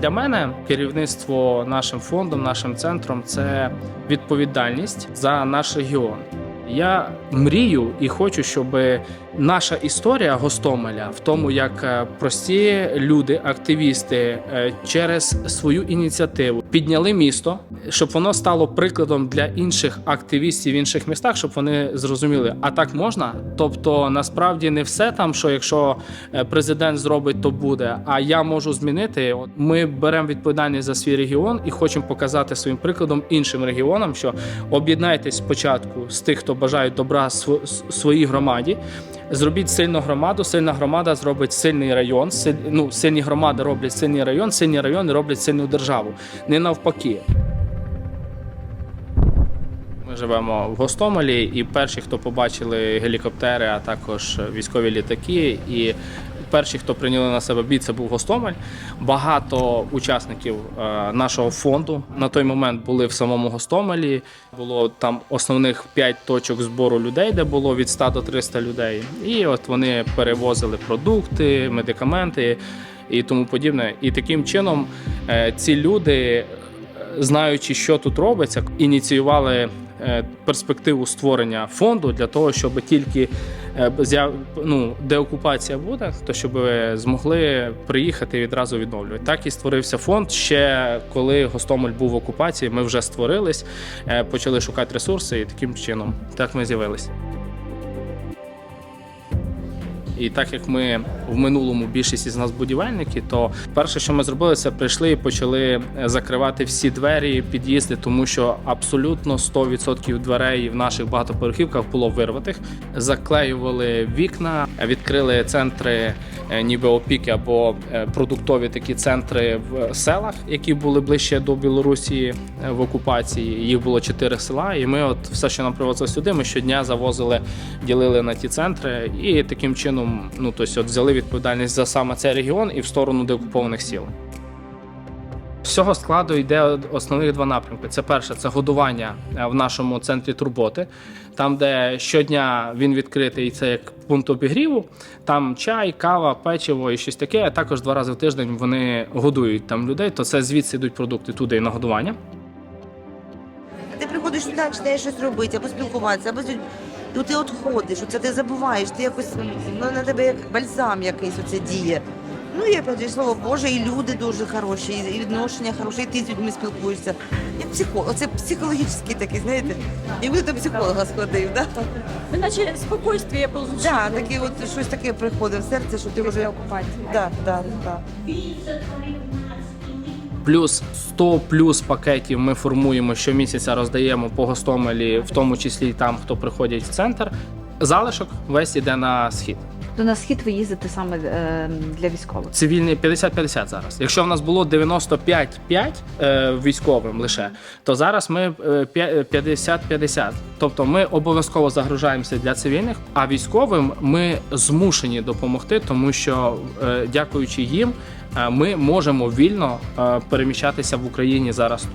Для мене керівництво нашим фондом, нашим центром це відповідальність за наш регіон. Я мрію і хочу, щоб наша історія Гостомеля в тому, як е, прості люди, активісти е, через свою ініціативу підняли місто, щоб воно стало прикладом для інших активістів в інших містах, щоб вони зрозуміли, а так можна. Тобто, насправді не все там, що якщо е, президент зробить, то буде. А я можу змінити. Ми беремо відповідальність за свій регіон і хочемо показати своїм прикладом іншим регіонам, що об'єднайтесь спочатку з тих, хто бажає добра своїй громаді. Зробіть сильну громаду, сильна громада зробить сильний район. силь- ну, сильні громади роблять сильний район, сильні райони роблять сильну державу. Не навпаки. Ми живемо в Гостомелі, і перші, хто побачили гелікоптери, а також військові літаки, і перші, хто прийняли на себе бій, це був Гостомель. Багато учасників е, нашого фонду на той момент були в самому Гостомелі. Було там основних 5 точок збору людей, де було від 100 до 300 людей. І от вони перевозили продукти, медикаменти і тому подібне. І таким чином е, ці люди знаючи, що тут робиться, ініціювали е, перспективу створення фонду для того, щоб тільки е, ну, деокупація буде, то щоб змогли приїхати і відразу відновлювати. Так і створився фонд. Ще коли Гостомель був в окупації, ми вже створились, е, почали шукати ресурси, і таким чином так ми з'явилися. І так як ми в минулому більшість із нас будівельники, то перше, що ми зробили, це прийшли і почали е, закривати всі двері, під'їзди, тому що абсолютно 100% дверей в наших багатоповерхівках було вирватих. Заклеювали вікна, відкрили центри, е, ніби опіки або е, продуктові такі центри в селах, які були ближче до Білорусі в окупації. Їх було чотири села, і ми, от все, що нам привозили сюди, ми щодня завозили, ділили на ті центри, і таким чином, ну тобто, от взяли відповідальність за саме цей регіон і в сторону деокупованих сіл. З цього складу йде основних два напрямки. Це перше це годування е, в нашому центрі турботи, там, де щодня він відкритий, це як пункт обігріву. Там чай, кава, печиво і щось таке. А також два рази в тиждень вони годують там людей. То це звідси йдуть продукти туди на годування. Ти приходиш сюди, починаєш щось робити, або спілкуватися, або. Ну ти от ходиш, оце ти забуваєш, ти якось ну, на тебе як бальзам якийсь оце діє. Ну і опять же, слово Боже, і люди дуже хороші, і- відношення хороші, і ти з людьми спілкуєшся. Як психолог, оце психологічний такий, знаєте, і до психолога сходив, да? Вы начали спокойствие получили. Да, таке от щось таке приходить в серце, що ти вже да, да, да. Плюс 100 плюс пакетів ми формуємо щомісяця, роздаємо по Гостомелі, в тому числі там, хто приходять в центр. Залишок весь іде на схід. То на схід ви їздите саме е, для військових. Цивільний 50-50 зараз. Якщо в нас було 95-5 е, військовим лише, то зараз ми е, 50-50. Тобто ми обов'язково загружаємося для цивільних, а військовим ми змушені допомогти, тому що, е, дякуючи їм, е, ми можемо вільно е, переміщатися в Україні зараз.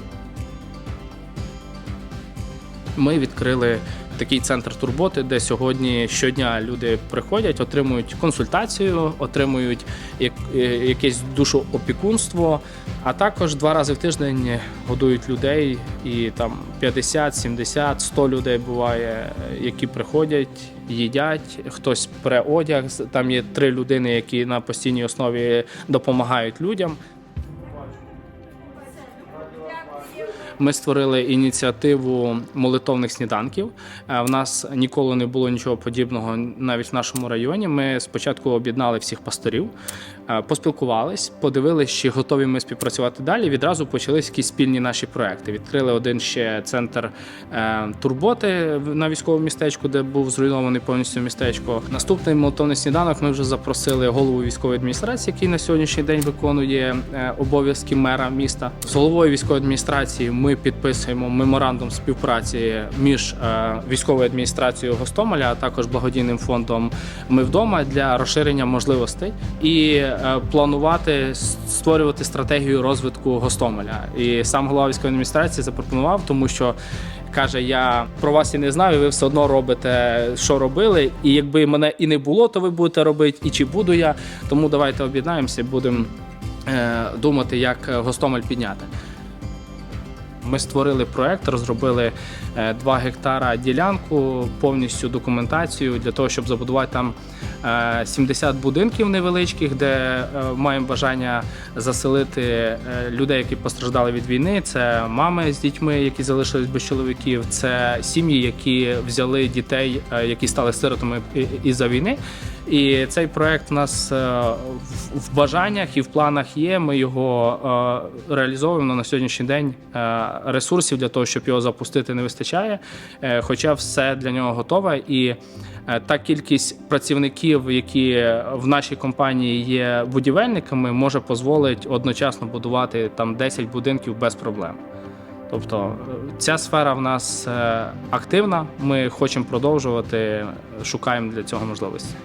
Ми відкрили такий центр турботи, де сьогодні щодня люди приходять, отримують консультацію, отримують е, якесь душоопікунство, а також два рази в тиждень годують людей, і там 50, 70, 100 людей буває, які приходять, їдять, хтось пре одяг. Там є три людини, які на постійній основі допомагають людям. Ми створили ініціативу молитовних сніданків. Е, В нас ніколи не було нічого подібного навіть в нашому районі. Ми спочатку об'єднали всіх пасторів, е, поспілкувались, подивились, чи готові ми співпрацювати далі. Відразу почались якісь спільні наші проекти. Відкрили один ще центр е, турботи на військовому містечку, де був зруйнований повністю містечко. Наступний молитовний сніданок ми вже запросили голову військової адміністрації, який на сьогоднішній день виконує обов'язки мера міста. З головою військової адміністрації ми підписуємо меморандум співпраці між е, військовою адміністрацією Гостомеля, а також благодійним фондом Ми вдома для розширення можливостей і е, планувати створювати стратегію розвитку Гостомеля. І сам голова військової адміністрації запропонував, тому що. Каже, я про вас і не знаю, ви все одно робите, що робили. І якби мене і не було, то ви будете робити, і чи буду я. Тому давайте об'єднаємося, будемо е, думати, як Гостомель підняти. Ми створили проект, розробили 2 гектара ділянку, повністю документацію для того, щоб забудувати там е, 70 будинків невеличких, де е, маємо бажання заселити е, людей, які постраждали від війни. Це мами з дітьми, які залишились без чоловіків, це сім'ї, які взяли дітей, е, які стали сиротами із-за війни. І цей проект у нас е, в- бажаннях і в планах є. Ми його е, реалізовуємо на сьогоднішній день. Е, Ресурсів для того, щоб його запустити, не вистачає. Хоча все для нього готове. І та кількість працівників, які в нашій компанії є будівельниками, може дозволити одночасно будувати там 10 будинків без проблем. Тобто ця сфера в нас активна. Ми хочемо продовжувати, шукаємо для цього можливості.